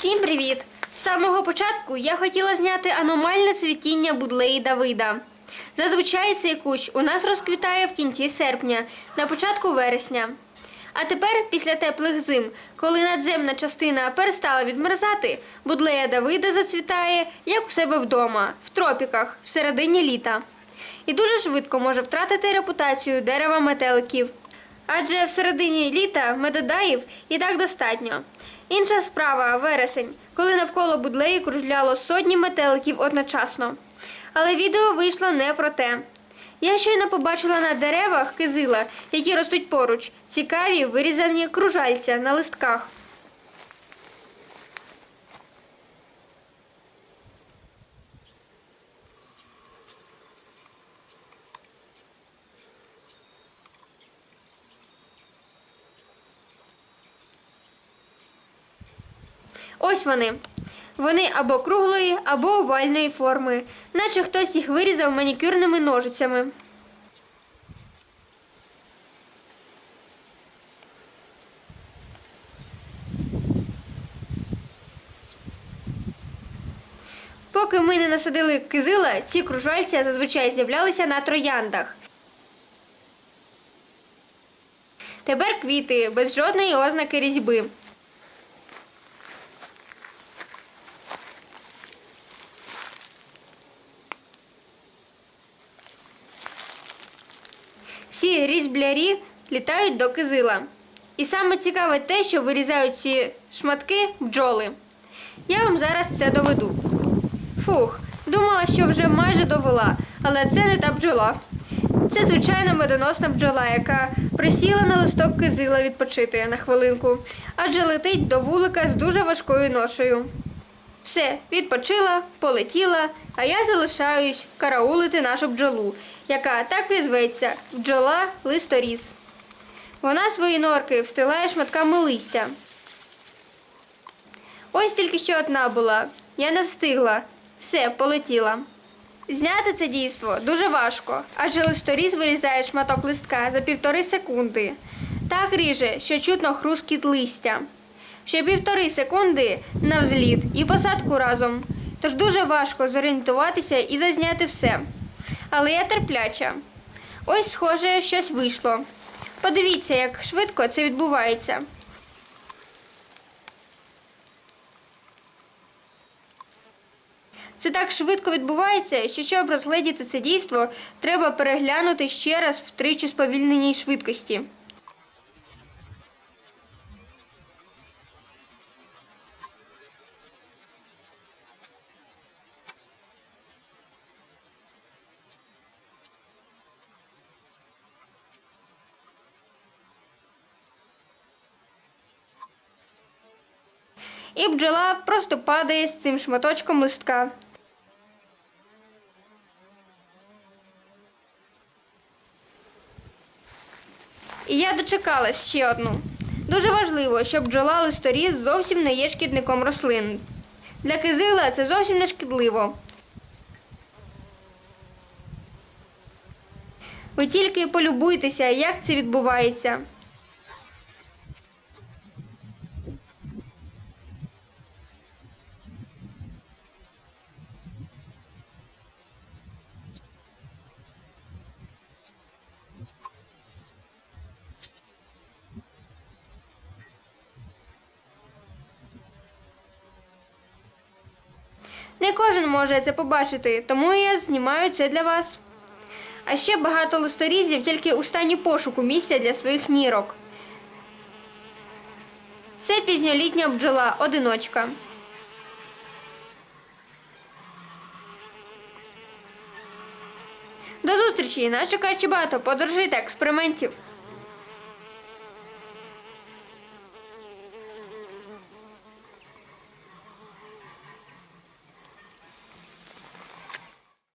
Всім привіт! З самого початку я хотіла зняти аномальне цвітіння будлеї Давида. Зазвичай цей кущ у нас розквітає в кінці серпня, на початку вересня. А тепер, після теплих зим, коли надземна частина перестала відмерзати, будлея Давида зацвітає, як у себе вдома, в тропіках, в середині літа. І дуже швидко може втратити репутацію дерева метеликів. Адже в середині літа медодаїв і так достатньо. Інша справа вересень, коли навколо будлеї кружляло сотні метеликів одночасно. Але відео вийшло не про те. Я щойно побачила на деревах кизила, які ростуть поруч, цікаві вирізані кружальця на листках. Ось вони. Вони або круглої, або овальної форми, наче хтось їх вирізав манікюрними ножицями. Поки ми не насадили кизила, ці кружальця зазвичай з'являлися на трояндах. Тепер квіти без жодної ознаки різьби. Всі різьблярі літають до кизила. І саме цікаве те, що вирізають ці шматки бджоли. Я вам зараз це доведу. Фух, думала, що вже майже довела, але це не та бджола. Це звичайна медоносна бджола, яка присіла на листок кизила відпочити на хвилинку, адже летить до вулика з дуже важкою ношею. Все, відпочила, полетіла, а я залишаюсь караулити нашу бджолу, яка так і зветься бджола листоріз. Вона свої норки встилає шматками листя. Ось тільки що одна була. Я не встигла. Все, полетіла. Зняти це дійство дуже важко, адже листоріз вирізає шматок листка за півтори секунди. Так ріже, що чутно хрускіт листя. Ще півтори секунди на взліт і посадку разом. Тож дуже важко зорієнтуватися і зазняти все. Але я терпляча. Ось, схоже, щось вийшло. Подивіться, як швидко це відбувається. Це так швидко відбувається, що щоб розгледіти це дійство, треба переглянути ще раз втричі сповільненій швидкості. І бджола просто падає з цим шматочком листка. І я дочекалась ще одну. Дуже важливо, щоб бджола листоріз зовсім не є шкідником рослин. Для кизила це зовсім не шкідливо. Ви тільки полюбуйтеся, як це відбувається. Не кожен може це побачити, тому я знімаю це для вас. А ще багато листорізів тільки у стані пошуку місця для своїх нірок. Це пізньолітня бджола одиночка. До зустрічі! Нас чекає ще багато подорожей та експериментів.